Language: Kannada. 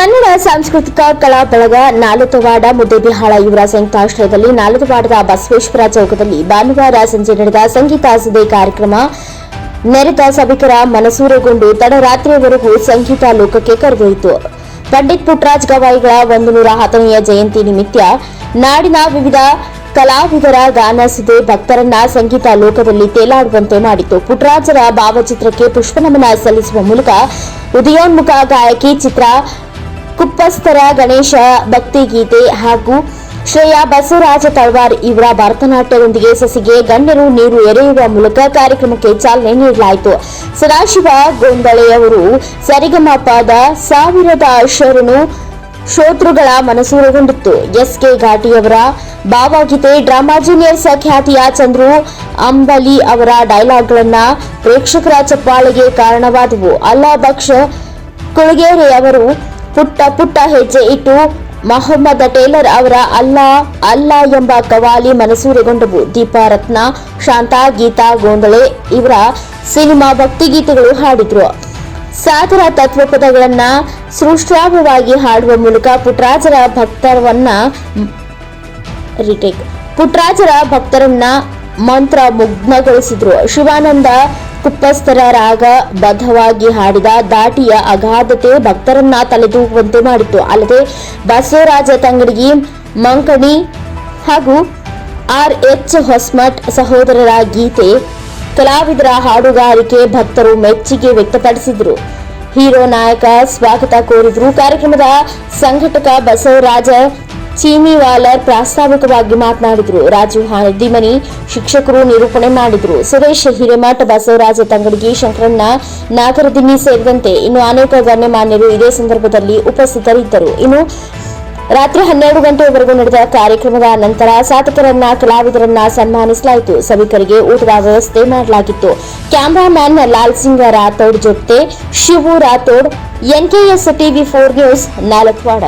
ಕನ್ನಡ ಸಾಂಸ್ಕೃತಿಕ ಕಲಾ ಬಳಗ ನಾಲತವಾಡ ಮುದ್ದೇಬಿಹಾಳ ಇವರ ಸಂಯುಕ್ತಾಶ್ರಯದಲ್ಲಿ ನಾಲತವಾಡದ ಬಸವೇಶ್ವರ ಚೌಕದಲ್ಲಿ ಭಾನುವಾರ ಸಂಜೆ ನಡೆದ ಸಂಗೀತ ಸಭೆ ಕಾರ್ಯಕ್ರಮ. ನೆರೆದ ಸಭಿಕರ ಮನಸೂರೆಗೊಂಡು ತಡರಾತ್ರಿಯವರೆಗೂ ಸಂಗೀತ ಲೋಕಕ್ಕೆ ಕರೆದೊಯಿತು ಪಂಡಿತ್ ಪುಟ್ರಾಜ್ ಗವಾಯಿಗಳ ಒಂದು ನೂರ ಹತ್ತನೆಯ ಜಯಂತಿ ನಿಮಿತ್ತ ನಾಡಿನ ವಿವಿಧ ಕಲಾವಿದರ ಗಾನ ಸುದೆ ಭಕ್ತರನ್ನ ಸಂಗೀತ ಲೋಕದಲ್ಲಿ ತೇಲಾಡುವಂತೆ ಮಾಡಿತು. ಪುಟ್ರಾಜರ ಭಾವಚಿತ್ರಕ್ಕೆ ಪುಷ್ಪನಮನ ಸಲ್ಲಿಸುವ ಮೂಲಕ ಉದಯೋನ್ಮುಖ ಗಾಯಕಿ ಚಿತ್ರ ಕುಪ್ಪಸ್ಥರ ಗಣೇಶ ಭಕ್ತಿಗೀತೆ ಹಾಗೂ ಶ್ರೇಯಾ ಬಸವರಾಜ ತಳವಾರ್ ಇವರ ಭರತನಾಟ್ಯದೊಂದಿಗೆ ಸಸಿಗೆ ಗಣ್ಯರು ನೀರು ಎರೆಯುವ ಮೂಲಕ ಕಾರ್ಯಕ್ರಮಕ್ಕೆ ಚಾಲನೆ ನೀಡಲಾಯಿತು. ಸದಾಶಿವ ಗೊಂದಳೆಯವರು ಸರಿಗಮಪದ ಸಾವಿರದ ಶರಣು ಶ್ರೋತೃಗಳ ಮನಸೂರೆಗೊಂಡಿತ್ತು ಎಸ್ ಕೆ ಘಾಟಿಯವರ ಭಾವಗೀತೆ, ಡ್ರಾಮಾ ಜೂನಿಯರ್ ಖ್ಯಾತಿಯ ಚಂದ್ರು ಅಂಬಲಿ ಅವರ ಡೈಲಾಗ್ಗಳನ್ನ ಪ್ರೇಕ್ಷಕರ ಚಪ್ಪಾಳೆಗೆ ಕಾರಣವಾದವು. ಅಲ್ಲಾ ಬಕ್ಷ ಕುಳಗೇರಿ ಅವರು ಪುಟ್ಟ ಪುಟ್ಟ ಹೆಜ್ಜೆ ಇಟ್ಟು ಮೊಹಮ್ಮದ್ ಟೇಲರ್ ಅವರ ಅಲ್ಲಾ ಅಲ್ಲಾ ಎಂಬ ಕವಾಲಿ ಮನಸೂರೆಗೊಂಡವು. ದೀಪಾ ರತ್ನ, ಶಾಂತಾ, ಗೀತಾ, ಗೋಂದಳೆ ಇವರ ಸಿನಿಮಾ ಭಕ್ತಿಗೀತೆಗಳು ಹಾಡಿದ್ರು. ಸಾಧರ ತತ್ವ ಪದಗಳನ್ನ ಸೃಷ್ಟಾಭವಾಗಿ ಹಾಡುವ ಮೂಲಕ ಪುಟ್ರಾಜರ ಭಕ್ತರವನ್ನ ರಿಟೇಕ್. ಪುಟ್ಟರಾಜರ ಭಕ್ತರನ್ನ ಮಂತ್ರ ಮುಗ್ನಗೊಳಿಸಿದ್ರು ಶಿವಾನಂದ ಕುಪ್ಪಸ್ಥರ ರಾಗ ಬದ್ಧವಾಗಿ ಹಾಡಿದ ದಾಟಿಯ ಅಗಾಧತೆ ಭಕ್ತರನ್ನ ತಲೆದೂಗುವಂತೆ ಮಾಡಿತ್ತು. ಅಲ್ಲದೆ ಬಸವರಾಜ ತಂಗಡಿಗಿ ಮಂಕಣಿ ಹಾಗೂ ಆರ್ ಎಚ್ ಹೊಸ್ಮಠ್ ಸಹೋದರರ ಗೀತೆ, ಕಲಾವಿದರ ಹಾಡುಗಾರಿಕೆ ಭಕ್ತರು ಮೆಚ್ಚುಗೆ ವ್ಯಕ್ತಪಡಿಸಿದರು. ಹೀರೋ ನಾಯಕ ಸ್ವಾಗತ ಕೋರಿದ್ರು. ಕಾರ್ಯಕ್ರಮದ ಸಂಘಟಕ ಬಸವರಾಜ ಚೀಮಿವಾಲರ್ ಪ್ರಾಸ್ತಾವಿಕವಾಗಿ ಮಾತನಾಡಿದರು. ರಾಜು ಹಾದಿಮನಿ ಶಿಕ್ಷಕರು ನಿರೂಪಣೆ ಮಾಡಿದರು. ಸುರೇಶ್ ಹಿರೇಮಠ ಬಸವರಾಜ ತಂಗಡಗಿ ಶಂಕರಣ್ಣ, ನಾಗರದಿನ್ನಿ ಸೇರಿದಂತೆ ಇನ್ನು ಅನೇಕ ಗಣ್ಯಮಾನ್ಯರು ಇದೇ ಸಂದರ್ಭದಲ್ಲಿ ಉಪಸ್ಥಿತರಿದ್ದರು. ಇನ್ನು ರಾತ್ರಿ ಹನ್ನೆರಡು ಗಂಟೆಯವರೆಗೂ ನಡೆದ ಕಾರ್ಯಕ್ರಮದ ನಂತರ ಸಾಧಕರನ್ನ, ಕಲಾವಿದರನ್ನ ಸನ್ಮಾನಿಸಲಾಯಿತು. ಸಭಿಕರಿಗೆ ಊಟದ ವ್ಯವಸ್ಥೆ ಮಾಡಲಾಗಿತ್ತು. ಕ್ಯಾಮರಾಮ್ಯಾನ್ ಲಾಲ್ ಸಿಂಗ್ ರಾಥೋಡ್ ಜೊತೆ Shivu Rathod NKS TV four news Nalakwada.